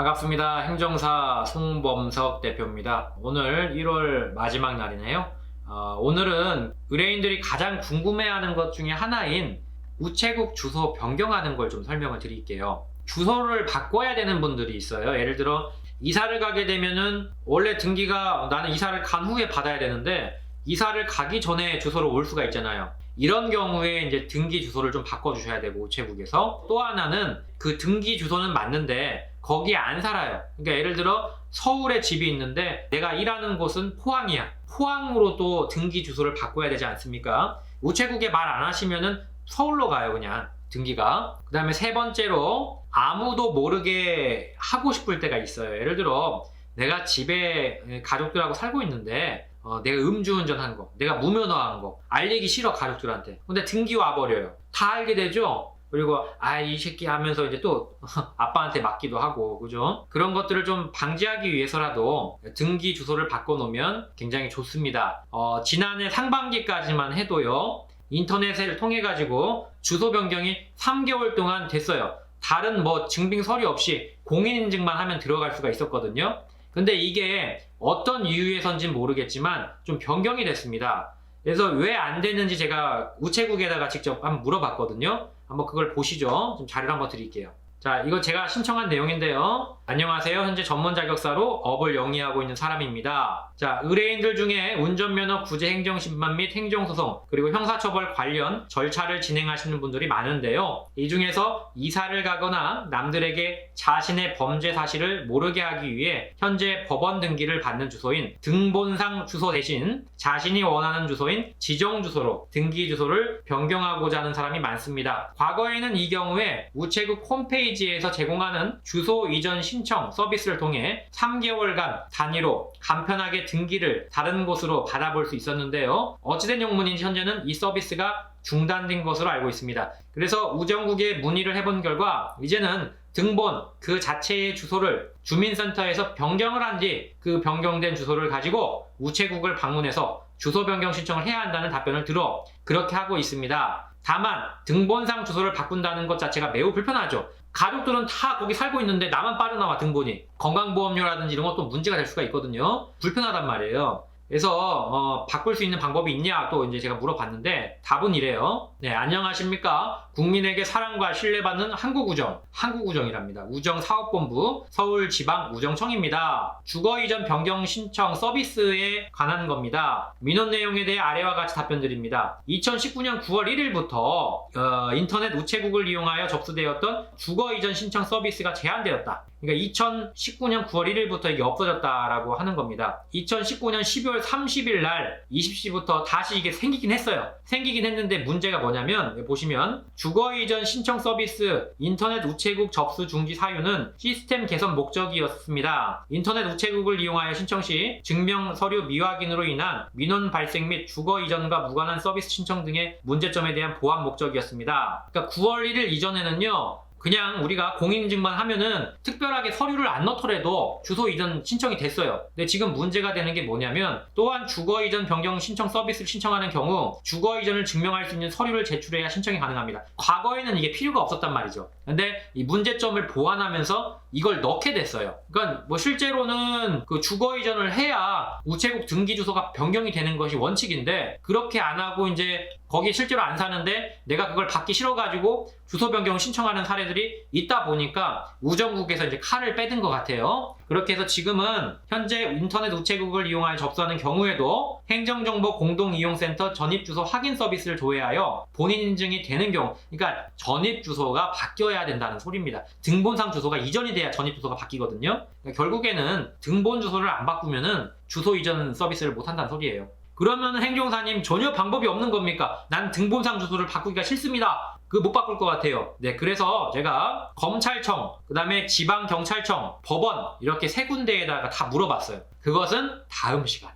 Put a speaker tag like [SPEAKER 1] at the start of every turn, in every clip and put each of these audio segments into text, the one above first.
[SPEAKER 1] 반갑습니다. 행정사 송범석 대표입니다. 오늘 1월 마지막 날이네요. 어, 오늘은 의뢰인들이 가장 궁금해하는 것 중에 하나인 우체국 주소 변경하는 걸 좀 설명을 드릴게요. 주소를 바꿔야 되는 분들이 있어요. 예를 들어 이사를 가게 되면은 원래 등기가 나는 이사를 간 후에 받아야 되는데 이사를 가기 전에 주소로 올 수가 있잖아요. 이런 경우에 이제 등기 주소를 좀 바꿔주셔야 되고 우체국에서 또 하나는 그 등기 주소는 맞는데 거기에 안 살아요. 그러니까 예를 들어 서울에 집이 있는데 내가 일하는 곳은 포항이야. 포항으로 또 등기 주소를 바꿔야 되지 않습니까? 우체국에 말 안 하시면은 서울로 가요 그냥 등기가. 그 다음에 세 번째로 아무도 모르게 하고 싶을 때가 있어요. 예를 들어 내가 집에 가족들하고 살고 있는데 어, 내가 음주운전한 거, 내가 무면허한 거 알리기 싫어 가족들한테. 근데 등기 와버려요. 다 알게 되죠. 그리고 아 이 새끼 하면서 이제 또 아빠한테 맡기도 하고 그죠? 그런 것들을 좀 방지하기 위해서라도 등기 주소를 바꿔놓으면 굉장히 좋습니다. 어, 지난해 상반기까지만 해도요 인터넷을 통해 가지고 주소 변경이 3개월 동안 됐어요. 다른 뭐 증빙 서류 없이 공인인증만 하면 들어갈 수가 있었거든요. 근데 이게 어떤 이유에선지는 모르겠지만 좀 변경이 됐습니다. 그래서 왜 안 됐는지 제가 우체국에다가 직접 한번 물어봤거든요. 한번 그걸 보시죠. 좀 자료를 한번 드릴게요. 자, 이거 제가 신청한 내용인데요. 안녕하세요. 현재 전문 자격사로 업을 영위하고 있는 사람입니다. 자, 의뢰인들 중에 운전면허 구제 행정심판 및 행정소송, 그리고 형사처벌 관련 절차를 진행하시는 분들이 많은데요. 이 중에서 이사를 가거나 남들에게 자신의 범죄 사실을 모르게 하기 위해 현재 법원 등기를 받는 주소인 등본상 주소 대신 자신이 원하는 주소인 지정 주소로 등기 주소를 변경하고자 하는 사람이 많습니다. 과거에는 이 경우에 우체국 홈페이지 에서 제공하는 주소 이전 신청 서비스를 통해 3개월간 단위로 간편하게 등기를 다른 곳으로 받아볼 수 있었는데요. 어찌된 용문인지 현재는 이 서비스가 중단된 것으로 알고 있습니다. 그래서 우정국에 문의를 해본 결과 이제는 등본 그 자체의 주소를 주민센터에서 변경을 한 뒤 그 변경된 주소를 가지고 우체국을 방문해서 주소 변경 신청을 해야 한다는 답변을 들어 그렇게 하고 있습니다. 다만 등본상 주소를 바꾼다는 것 자체가 매우 불편하죠. 가족들은 다 거기 살고 있는데 나만 빠져나와 등본이 건강보험료라든지 이런 것도 문제가 될 수가 있거든요. 불편하단 말이에요. 그래서 어, 바꿀 수 있는 방법이 있냐 또 이제 제가 물어봤는데 답은 이래요. 네 안녕하십니까 국민에게 사랑과 신뢰받는 한국우정 한국우정이랍니다. 우정사업본부 서울지방우정청입니다. 주거 이전 변경 신청 서비스에 관한 겁니다. 민원 내용에 대해 아래와 같이 답변드립니다. 2019년 9월 1일부터 어, 인터넷 우체국을 이용하여 접수되었던 주거 이전 신청 서비스가 제한되었다. 그러니까 2019년 9월 1일부터 이게 없어졌다라고 하는 겁니다. 2019년 12월 30일 날 20시부터 다시 이게 생기긴 했어요. 생기긴 했는데 문제가 뭐냐면 보시면 주거 이전 신청 서비스 인터넷 우체국 접수 중지 사유는 시스템 개선 목적이었습니다. 인터넷 우체국을 이용하여 신청 시 증명 서류 미확인으로 인한 민원 발생 및 주거 이전과 무관한 서비스 신청 등의 문제점에 대한 보완 목적이었습니다. 그러니까 9월 1일 이전에는요. 그냥 우리가 공인인증만 하면은 특별하게 서류를 안 넣더라도 주소 이전 신청이 됐어요. 근데 지금 문제가 되는 게 뭐냐면 또한 주거 이전 변경 신청 서비스를 신청하는 경우 주거 이전을 증명할 수 있는 서류를 제출해야 신청이 가능합니다. 과거에는 이게 필요가 없었단 말이죠. 근데 이 문제점을 보완하면서 이걸 넣게 됐어요. 그러니까 뭐 실제로는 그 주거 이전을 해야 우체국 등기 주소가 변경이 되는 것이 원칙인데 그렇게 안 하고 이제 거기 실제로 안 사는데 내가 그걸 받기 싫어가지고 주소 변경 신청하는 사례들이 있다 보니까 우정국에서 이제 칼을 빼든 것 같아요. 그렇게 해서 지금은 현재 인터넷 우체국을 이용하여 접수하는 경우에도 행정정보 공동이용센터 전입주소 확인 서비스를 조회하여 본인 인증이 되는 경우, 그러니까 전입주소가 바뀌어야 된다는 소리입니다. 등본상 주소가 이전이 돼야 전입주소가 바뀌거든요. 그러니까 결국에는 등본 주소를 안 바꾸면은 주소 이전 서비스를 못 한다는 소리예요. 그러면 행정사님 전혀 방법이 없는 겁니까? 난 등본상 주소를 바꾸기가 싫습니다. 그 못 바꿀 것 같아요. 네, 그래서 제가 검찰청, 그 다음에 지방경찰청, 법원 이렇게 세 군데에다가 다 물어봤어요. 그것은 다음 시간에.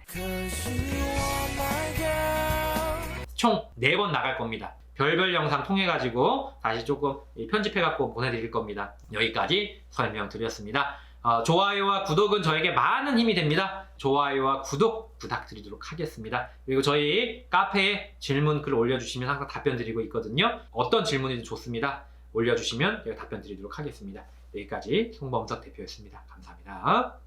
[SPEAKER 1] 총 4번 나갈 겁니다. 별별 영상 통해 가지고 다시 조금 편집해 갖고 보내드릴 겁니다. 여기까지 설명드렸습니다. 어, 좋아요와 구독은 저에게 많은 힘이 됩니다. 좋아요와 구독 부탁드리도록 하겠습니다. 그리고 저희 카페에 질문 글 올려주시면 항상 답변 드리고 있거든요. 어떤 질문이든 좋습니다. 올려주시면 제가 답변 드리도록 하겠습니다. 여기까지 송범석 대표였습니다. 감사합니다.